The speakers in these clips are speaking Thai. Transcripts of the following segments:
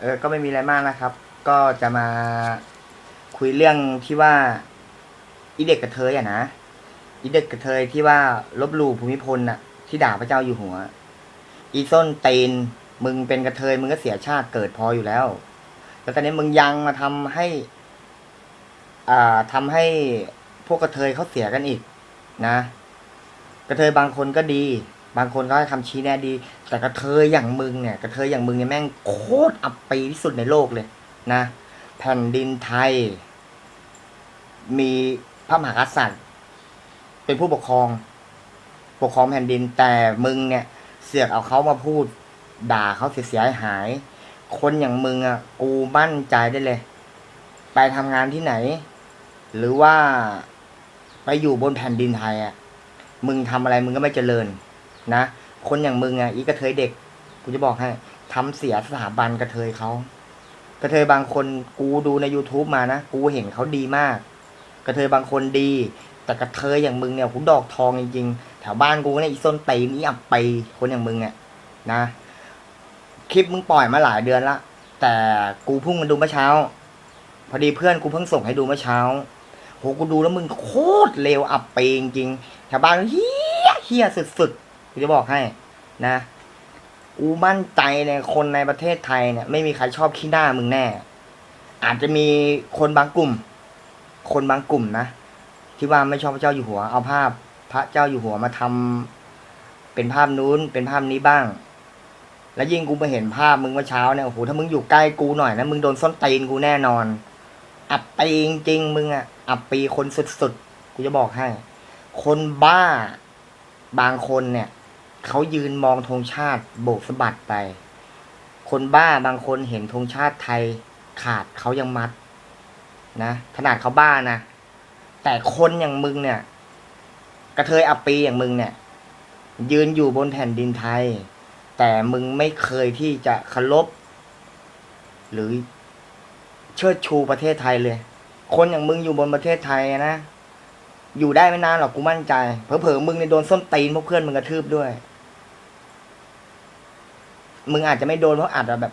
เออก็ไม่มีอะไรมากนะครับ ก็จะมาคุยเรื่องที่ว่าอีเด็กกระเทยอะนะอีเด็กกระเทยที่ว่าลบหลู่ภูมิพลน่ะ ที่ด่าพระเจ้าอยู่หัว อีส้นตีนมึงเป็นกระเทยมึงก็เสียชาติเกิดพออยู่แล้ว แล้วตอนนี้มึงยังมาทำให้ อ่าทำให้พวกกระเทยเขาเสียกันอีก นะ กระเทยบางคนก็ดี บางคนก็ให้คำชี้แนะดี แต่กระเทยอย่างมึงเนี่ยกระเทยอย่างมึงเนี่ยแม่งโคตรอับปีที่สุดในโลกเลยนะ แผ่นดินไทย มีพระมหากษัตริย์ เป็นผู้ปกครอง ปกครองแผ่นดินแต่มึงเนี่ย เสือกเอาเขามาพูด ด่าเขาเสียหาย คนอย่างมึงอะกูมั่นใจได้เลย ไปทำงานที่ไหน หรือว่าไปอยู่บนแผ่นดินไทยอะมึงทำอะไรมึงก็ไม่เจริญ นะ คนอย่างมึงอะอีกระเทยเด็ก กูจะบอกให้ทำเสียสถาบันกระเทยเขากระเทยบางคนกูดูใน youtube มานะ กูเห็นเขาดีมาก กระเทยบางคนดี แต่กระเทยอย่างมึงเนี่ยหูดอกทองจริงๆ แถวบ้านกูเนี่ยอีส้นตีนอีอับไปคนอย่างมึงอะนะ คลิปมึงปล่อยมาหลายเดือนละ แต่กูเพิ่งมาดูเมื่อเช้า พอดีเพื่อนกูเพิ่งส่งให้ดูเมื่อเช้าโหกูดูแล้วมึงโคตรเลวอับไปจริงๆแถวบ้านเฮี้ยเฮี้ยสุดๆ กูจะบอกให้นะกูมั่นใจในคนในประเทศไทยเนี่ย ไม่มีใครชอบขี้หน้ามึงแน่ อาจจะมีคนบางกลุ่ม คนบางกลุ่มนะที่ว่าไม่ชอบพระเจ้าอยู่หัว เอาภาพ พระเจ้าอยู่หัวมาทำเป็นภาพนู้นเป็นภาพนี้บ้าง แล้วยิ่งกูมาเห็นภาพมึงเมื่อเช้าเนี่ยโอ้โหถ้ามึงอยู่ใกล้กูหน่อยนะมึงโดนส้นตีนกูแน่นอน อับปีจริงๆมึงอะอับปีคนสุดๆกูจะบอกให้ คนบ้าบางคนเนี่ย เขายืนมองธงชาติโบกสะบัดไป คนบ้าบางคนเห็นธงชาติไทยขาดเขายังมัด นะขนาดเขาบ้านะ แต่คนอย่างมึงเนี่ย กระเทยอับปีอย่างมึงเนี่ย ยืนอยู่บนแผ่นดินไทย แต่มึงไม่เคยที่จะเคารพหรือเชิดชูประเทศไทยเลย คนอย่างมึงอยู่บนประเทศไทยนะอยู่ได้ไม่นานหรอกกูมั่นใจ เผลอๆมึงในยโดนส้นตีนพวกเพื่อนมึงกระทืบด้วย มึงอาจจะไม่โดนเพราะอาจจะแบบ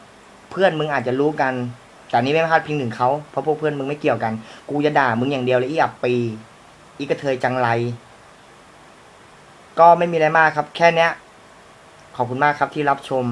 เพื่อนมึงอาจจะรู้กัน แต่นี้ไม่พลาดพิงถึงเขาเพราะพวกเพื่อนมึงไม่เกี่ยวกัน กูจะด่ามึงอย่างเดียวเลยอีอับปี อีกระเทยจังไร ก็ไม่มีอะไรมากครับ แค่เนี้ย ขอบคุณมากครับที่รับชม